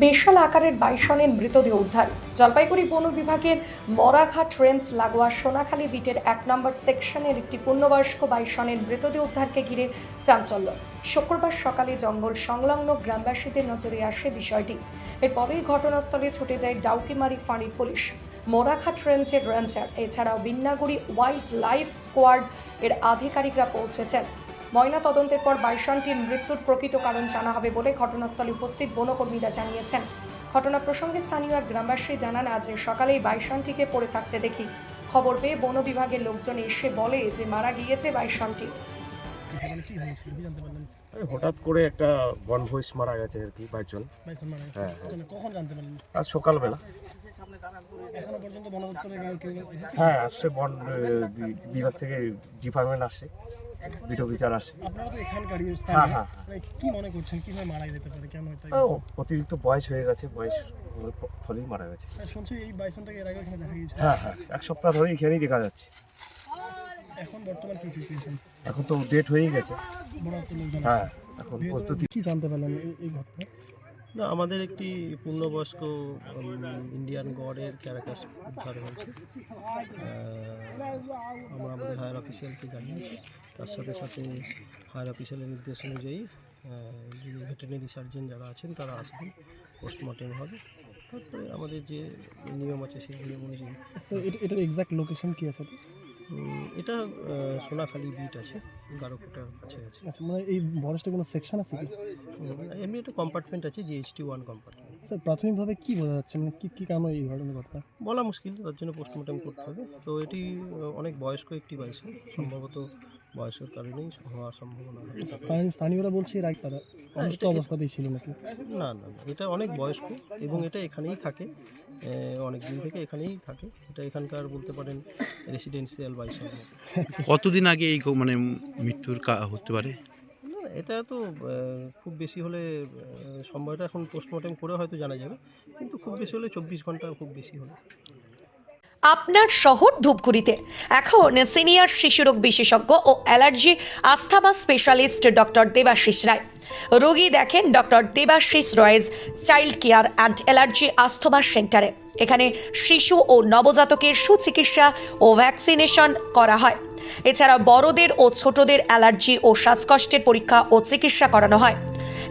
বিশাল আকারের বাইসনের মৃতদেহ উদ্ধার। জলপাইগুড়ি বন বিভাগের মরাঘাট রেঞ্জ লাগোয়া সোনাখালী বিটের এক নম্বর সেকশনের একটি পূর্ণবয়স্ক বাইসনের মৃতদেহ উদ্ধারকে ঘিরে চাঞ্চল্য। শুক্রবার সকালে জঙ্গল সংলগ্ন গ্রামবাসীদের নজরে আসে বিষয়টি। এরপরেই ঘটনাস্থলে ছুটে যায় ডাউকিমারি ফাঁড়ির পুলিশ। মোরাঘাট রেঞ্জের রেঞ্জার এছাড়াও বিন্নাগুড়ি ওয়াইল্ড লাইফ স্কোয়াড এর আধিকারিকরা পৌঁছেছেন। ময়না তদন্তের পর বাইসনটির মৃত্যুর প্রকৃত কারণ জানা হবে বলে ঘটনাস্থলে উপস্থিত বনকর্মীরা জানিয়েছেন। ঘটনা প্রসঙ্গে স্থানীয় এক গ্রামবাসী জানান আজ সকালেই বাইসনটিকে পড়ে থাকতে দেখি। খবর পেয়ে বন বিভাগের লোকজন এসে বলে যে মারা গিয়েছে বাইসনটি এই হঠাৎ করে একটা বনভোজ মারা গেছে আর কি গেছে। হ্যাঁ। মানে কখন জানতে পারলেন? আজ সকালবেলা? হ্যাঁ আসছে বন বিভাগ থেকে ডিপার্টমেন্ট আসে বিটো বিচার আসে। হ্যাঁ, হ্যাঁ, কি মনে করছেন? কীভাবে মারা যেতে পারে? কেন অতিরিক্ত বয়স হয়ে গেছে বয়স ফলেই মারা গেছে। শুনছি এই বাইসনটাকে এর আগে এখানে দেখা গিয়েছে হ্যাঁ হ্যাঁ এক সপ্তাহ ধরে এখানেই দেখা যাচ্ছে। এখন বর্তমান কি সিচুয়েশন এখন তো ডেট হয়েই গেছে। হ্যাঁ এখন প্রস্তুতি কি জানতে পারলেন এই- এই ঘটনা? না আমাদের একটি পূর্ণবয়স্ক ইন্ডিয়ান গডের ক্যারাকাস উদ্ধার হয়েছে। আমরা আমাদের হায়ার অফিসিয়ালকে জানিয়েছি। তার সাথে সাথে হায়ার অফিসিয়ালের নির্দেশ অনুযায়ী যিনি ভেটেরিনারি সার্জন যারা আছেন তারা আসবেন। পোস্টমর্টেম হবে। তারপরে আমাদের যে নিয়ম আছে সেই নিয়ম অনুযায়ী। এটা- এটার এক্সাক্ট লোকেশন কী আছে এটা? সোনাখালি বিট আছে গারোকোটার কাছে আছে। আচ্ছা মানে এই ফরেস্টে কোনো সেকশন আছে কি? কম্পার্টমেন্ট আছে জিএসটি ওয়ান কম্পার্টমেন্ট স্যার প্রাথমিকভাবে কী বোঝা যাচ্ছে? মানে কী কী কারণে এই ঘটনার কথা বলা মুশকিল তার জন্য পোস্টমর্টম করতে হবে। তো এটি অনেক বয়স্ক একটি বাইসন সম্ভবত বয়সের কারণেই হওয়ার সম্ভাবনা। স্থানীয়- স্থানীয়রা বলছে এর আগে তারা অসুস্থ অবস্থাতেই ছিল নাকি? না না না, এটা অনেক বয়স্ক এবং এটা এখানেই থাকে। অনেক দিন থেকে এখানেই থাকে। এটা এখানকার বলতে পারেন রেসিডেন্সিয়াল বাইসন কতদিন আগে এই মানে মৃত্যুর কা- হতে পারে? এটা তো খুব বেশি হলে সম্ভবত এখন পোস্টমর্টম করে হয়তো জানা যাবে, কিন্তু খুব বেশি হলে চব্বিশ ঘণ্টা খুব বেশি হলে। আপনার শহর ধূপগুড়িতে। এখন সিনিয়র শিশুরোগ বিশেষজ্ঞ ও allergy asthma specialist doctor Debashis Roy. রোগী দেখেন doctor Debashis Roy's child care and allergy asthma সেন্টারে। এখানে শিশু ও নবজাতকের সুচিকিৎসা ও ভ্যাকসিনেশন করা হয়। এছাড়া বড়দের ও ছোটদের অ্যালার্জি ও শ্বাসকষ্টের পরীক্ষা ও চিকিৎসা করানো হয়।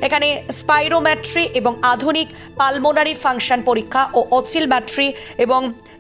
এখানে স্পাইরোম্যাট্রি এবং আধুনিক পালমোনারি ফাংশন পরীক্ষা ও অসিলম্যাট্রি এবং